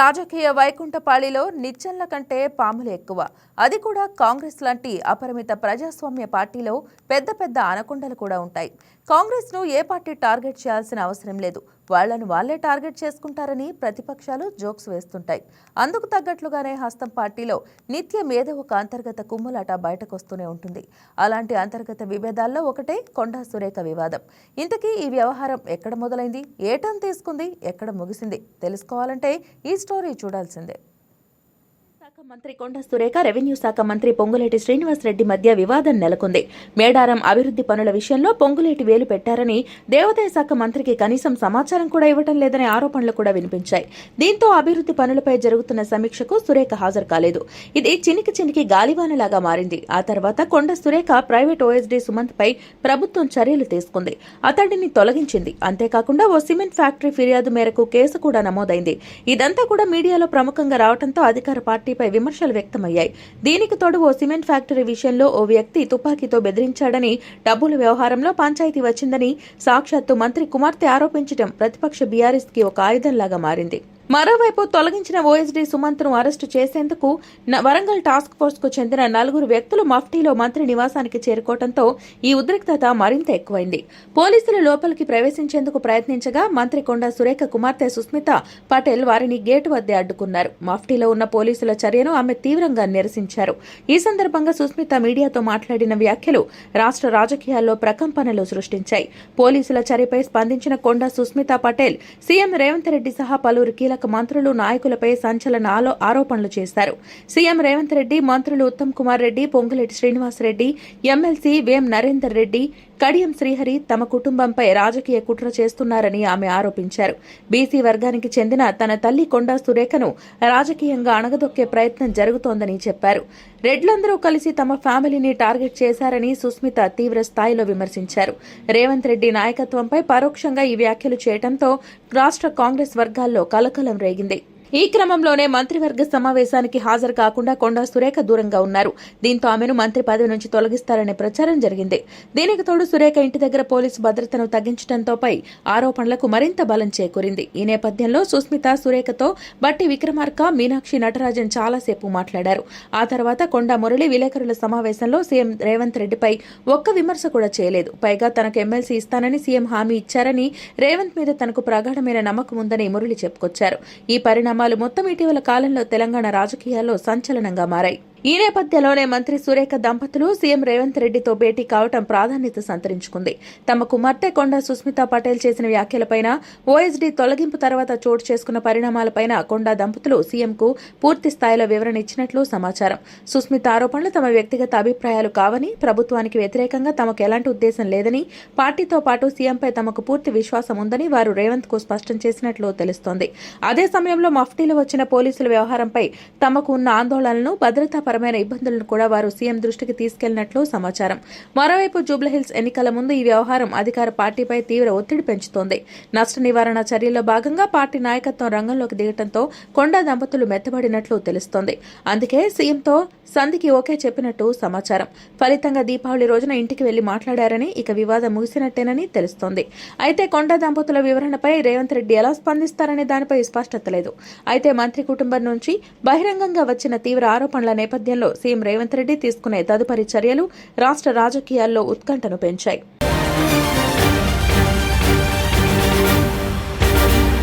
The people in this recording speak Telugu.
రాజకీయ వైకుంఠపాళిలో నిచ్చెన్ల కంటే పాములు ఎక్కువ. అది కూడా కాంగ్రెస్ లాంటి అపరిమిత ప్రజాస్వామ్య పార్టీలో పెద్ద పెద్ద ఆనకొండలు కూడా ఉంటాయి. కాంగ్రెస్ను ఏ పార్టీ టార్గెట్ చేయాల్సిన అవసరం లేదు. వాళ్ళను వాళ్ళే టార్గెట్ చేసుకుంటారని ప్రతిపక్షాలు జోక్స్ వేస్తుంటాయి. అందుకు తగ్గట్లుగానే హస్తం పార్టీలో నిత్యం ఏదో ఒక అంతర్గత కుమ్ములాట బయటకొస్తూనే ఉంటుంది. అలాంటి అంతర్గత విభేదాల్లో ఒకటే కొండా సురేఖ వివాదం. ఇంతకీ ఈ వ్యవహారం ఎక్కడ మొదలైంది? ఏ తీసుకుంది? ఎక్కడ ముగిసింది? తెలుసుకోవాలంటే ఈ స్టోరీ చూడాల్సిందే. శాఖ మంత్రి కొండ సురేఖ రెవెన్యూ శాఖ మంత్రి పొంగులేటి శ్రీనివాస్ రెడ్డి మధ్య వివాదం నెలకొంది. మేడారం అభివృద్ధి పనుల విషయంలో పొంగులేటి వేలు పెట్టారని దేవాదాయ శాఖ మంత్రికి కనీసం సమాచారం కూడా ఇవ్వటం లేదనే ఆరోపణలు కూడా వినిపించాయి. దీంతో అభివృద్ధి పనులపై జరుగుతున్న సమీక్షకు సురేఖ హాజరు కాలేదు. ఇది చినికి చినికి గాలివానలాగా మారింది. ఆ తర్వాత కొండ సురేఖ ప్రైవేట్ ఓఎస్డీ సుమంత్ పై ప్రభుత్వం చర్యలు తీసుకుంది. అతడిని తొలగించింది. అంతేకాకుండా ఓ సిమెంట్ ఫ్యాక్టరీ ఫిర్యాదు మేరకు కేసు కూడా నమోదైంది. ఇదంతా కూడా మీడియాలో ప్రముఖంగా రావడంతో అధికార పార్టీపై విమర్శలు వ్యక్తమయ్యాయి. దీనికి తోడు ఓ సిమెంట్ ఫ్యాక్టరీ విషయంలో ఓ వ్యక్తి తుపాకీతో బెదిరించాడని డబ్బుల వ్యవహారంలో పంచాయతీ వచ్చిందని సాక్షాత్తు మంత్రి కుమార్తె ఆరోపించడం ప్రతిపక్ష బీఆర్ఎస్కి ఒక ఆయుధంలాగా మారింది. మరోవైపు తొలగించిన ఓఎస్డీ సుమంత్ను అరెస్టు చేసేందుకు వరంగల్ టాస్క్ ఫోర్స్కు చెందిన నలుగురు వ్యక్తులు మఫ్టీలో మంత్రి నివాసానికి చేరుకోవడంతో ఈ ఉద్రిక్తత మరింత ఎక్కువైంది. పోలీసులు లోపలికి ప్రవేశించేందుకు ప్రయత్నించగా మంత్రి కొండ సురేఖ కుమార్తె సుస్మిత పటేల్ వారిని గేటు వద్దే అడ్డుకున్నారు. మఫ్టీలో ఉన్న పోలీసుల చర్యను ఆమె తీవ్రంగా నిరసించారు. ఈ సందర్భంగా సుస్మిత మీడియాతో మాట్లాడిన వ్యాఖ్యలు రాష్ట్ర రాజకీయాల్లో ప్రకంపనలు సృష్టించాయి. పోలీసుల చర్యపై స్పందించిన కొండ సుస్మిత పటేల్ సీఎం రేవంత్ రెడ్డి సహా పలువురు కీలక మంత్రులు నాయకులపై సంచలన ఆరోపణలు చేశారు. సీఎం రేవంత్ రెడ్డి మంత్రులు ఉత్తమ్ కుమార్ రెడ్డి పొంగులేటి శ్రీనివాస్ రెడ్డి ఎమ్మెల్సీ వేం నరేందర్ రెడ్డి కడియం శ్రీహరి తమ కుటుంబంపై రాజకీయ కుట్ర చేస్తున్నారని ఆమె ఆరోపించారు. బీసీ వర్గానికి చెందిన తన తల్లి కొండా సురేఖను రాజకీయంగా అణగదొక్కే ప్రయత్నం జరుగుతోందని చెప్పారు. రెడ్లందరూ కలిసి తమ ఫ్యామిలీని టార్గెట్ చేశారని సుస్మిత తీవ్ర స్థాయిలో విమర్శించారు. రేవంత్ రెడ్డి నాయకత్వంపై పరోక్షంగా ఈ వ్యాఖ్యలు చేయడంతో రాష్ట్ర కాంగ్రెస్ వర్గాల్లో కలకలం రేగింది. ఈ క్రమంలోనే మంత్రివర్గ సమావేశానికి హాజరు కాకుండా కొండా సురేఖ దూరంగా ఉన్నారు. దీంతో ఆమెను మంత్రి పదవి నుంచి తొలగిస్తారనే ప్రచారం జరిగింది. దీనికి తోడు సురేఖ ఇంటి దగ్గర పోలీసు భద్రతను తగ్గించడంతో పై ఆరోపణలకు మరింత బలం చేకూరింది. ఈ నేపథ్యంలో సుస్మిత సురేఖతో బట్టి విక్రమార్క మీనాక్షి నటరాజన్ చాలాసేపు మాట్లాడారు. ఆ తర్వాత కొండా మురళి విలేకరుల సమావేశంలో సీఎం రేవంత్ రెడ్డిపై ఒక్క విమర్శ కూడా చేయలేదు. పైగా తనకు ఎమ్మెల్సీ ఇస్తానని సీఎం హామీ ఇచ్చారని రేవంత్ మీద తనకు ప్రగాఢమైన నమ్మకం ఉందని మురళి చెప్పుకొచ్చారు. ఈ పరిణామం పరిణామాలు మొత్తం ఇటీవల కాలంలో తెలంగాణ రాజకీయాల్లో సంచలనంగా మారాయి. ఈ నేపథ్యంలోనే మంత్రి సురేఖ దంపతులు సీఎం రేవంత్ రెడ్డితో భేటీ కావటం ప్రాధాన్యత సంతరించుకుంది. తమ కుమార్తె కొండ సుస్మిత పటేల్ చేసిన వ్యాఖ్యలపైన ఓఎస్డీ తొలగింపు తర్వాత చోటు చేసుకున్న పరిణామాలపైన కొండ దంపతులు సీఎంకు పూర్తి స్థాయిలో వివరణ ఇచ్చినట్లు సమాచారం. సుస్మిత ఆరోపణలు తమ వ్యక్తిగత అభిప్రాయాలు కావని ప్రభుత్వానికి వ్యతిరేకంగా తమకు ఎలాంటి ఉద్దేశం లేదని పార్టీతో పాటు సీఎంపై తమకు పూర్తి విశ్వాసం ఉందని వారు రేవంత్కు స్పష్టం చేసినట్లు తెలుస్తోంది. అదే సమయంలో మఫ్టీలో వచ్చిన పోలీసుల వ్యవహారంపై తమకు ఉన్న ఆందోళనలను పరమైన ఇబ్బందులను కూడా వారు సీఎం దృష్టికి తీసుకెళ్ళినట్లు సమాచారం. మరోవైపు జూబ్లీహిల్స్ ఎన్నికల ముందు ఈ వ్యవహారం అధికార పార్టీపై తీవ్ర ఒత్తిడి పెంచుతోంది. నష్ట నివారణ చర్యల్లో భాగంగా పార్టీ నాయకత్వం రంగంలోకి దిగటంతో కొండా దంపతులు మెత్తబడినట్లు తెలుస్తోంది. అందుకే సీఎంతో సంధికి ఓకే చెప్పినట్టు సమాచారం. ఫలితంగా దీపావళి రోజున ఇంటికి వెళ్ళి మాట్లాడారని ఇక వివాదం ముగిసినట్టేనని తెలుస్తోంది. అయితే కొండా దంపతుల వివరణపై రేవంత్ రెడ్డి ఎలా స్పందిస్తారనే దానిపై స్పష్టత లేదు. అయితే మంత్రి కుటుంబం నుంచి బహిరంగంగా వచ్చిన తీవ్ర ఆరోపణల నేపథ్యంలో సీఎం రేవంత్ రెడ్డి తీసుకునే తదుపరి చర్యలు రాష్ట్ర రాజకీయాల్లో ఉత్కంఠను పెంచాయి.